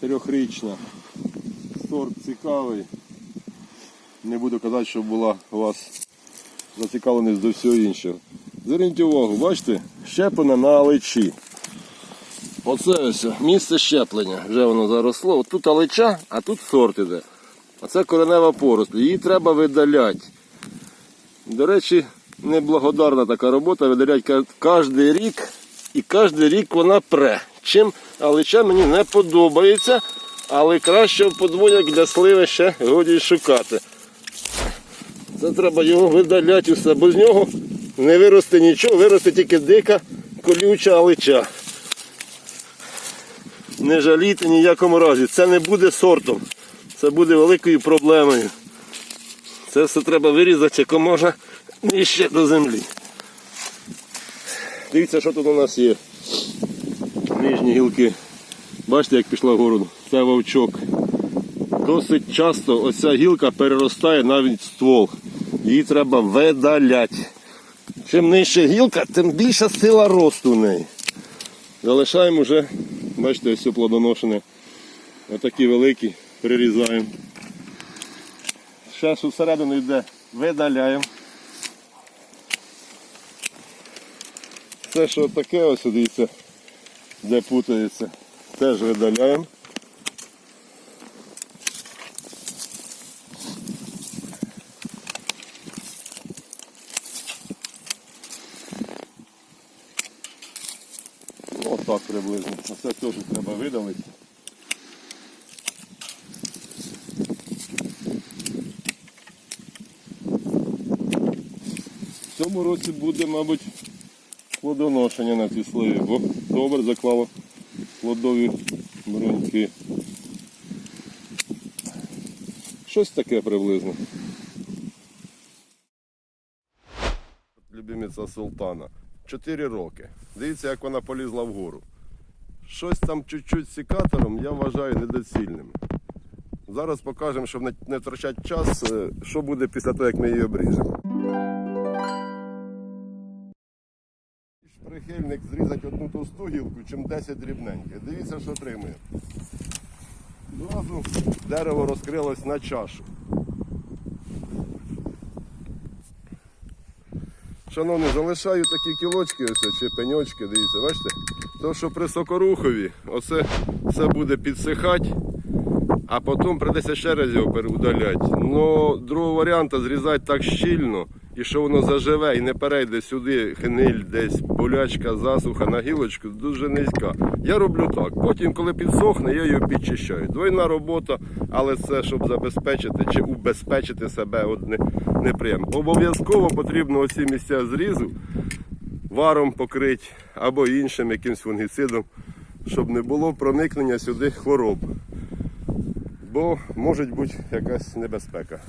трьохрічна. Сорт цікавий. Не буду казати, що була у вас зацікавленість до всього іншого. Зверніть увагу, бачите, щеплена на алечі. Оце ось місце щеплення. Вже воно заросло. От тут алеча, а тут сорт іде. А це коренева поросль. Її треба видаляти. До речі, неблагодарна така робота, видалять кожен рік, і кожен рік вона пре. Чим алеча мені не подобається, але краще подвояк для сливи ще годі шукати. Це треба його видаляти усе, бо з нього не виросте нічого, виросте тільки дика колюча алеча. Не жалійте ніякому разі. Це не буде сортом. Це буде великою проблемою. Це все треба вирізати як можна нижче до землі. Дивіться, що тут у нас є. Нижні гілки. Бачите, як пішла вгору. Це вовчок. Досить часто оця гілка переростає навіть ствол. Її треба видаляти. Чим нижче гілка, тим більша сила росту в неї. Залишаємо вже, бачите, все плодоношене. Отакі великі, прирізаємо. Ще всередину йде, видаляємо. Все, що таке, ось дивіться, де путається, теж видаляємо. Ну, Отак приблизно. Це теж треба видалити. В цьому році буде, мабуть, плодоношення на цій сливі, бо добре заклало плодові бруньки. Щось таке приблизно. Любимиця султана. Чотири роки. Дивіться, як вона полізла вгору. Щось там чуть-чуть з секатором я вважаю недоцільним. Зараз покажемо, щоб не- не втрачати час, е, що буде після того, як ми її обріжемо. Прихильник зрізати одну товсту гілку, чим 10 дрібненьких. Дивіться, що отримує. Зразу дерево розкрилось на чашу. Шановні, залишаю такі кілочки, ось, чи пеньочки, дивіться, бачите? То, що при сокорухові, оце все буде підсихати, а потім придеться ще раз його переудаляти. Ну, другого варіанту зрізати так щільно, і що воно заживе і не перейде сюди хниль, десь болячка, засуха на гілочку, дуже низька. Я роблю так. Потім, коли підсохне, я його підчищаю. Двойна робота, але це щоб забезпечити чи убезпечити себе от не, неприємно. Обов'язково потрібно оці місця зрізу варом покрити або іншим якимсь фунгіцидом, щоб не було проникнення сюди хвороб. Бо може бути якась небезпека.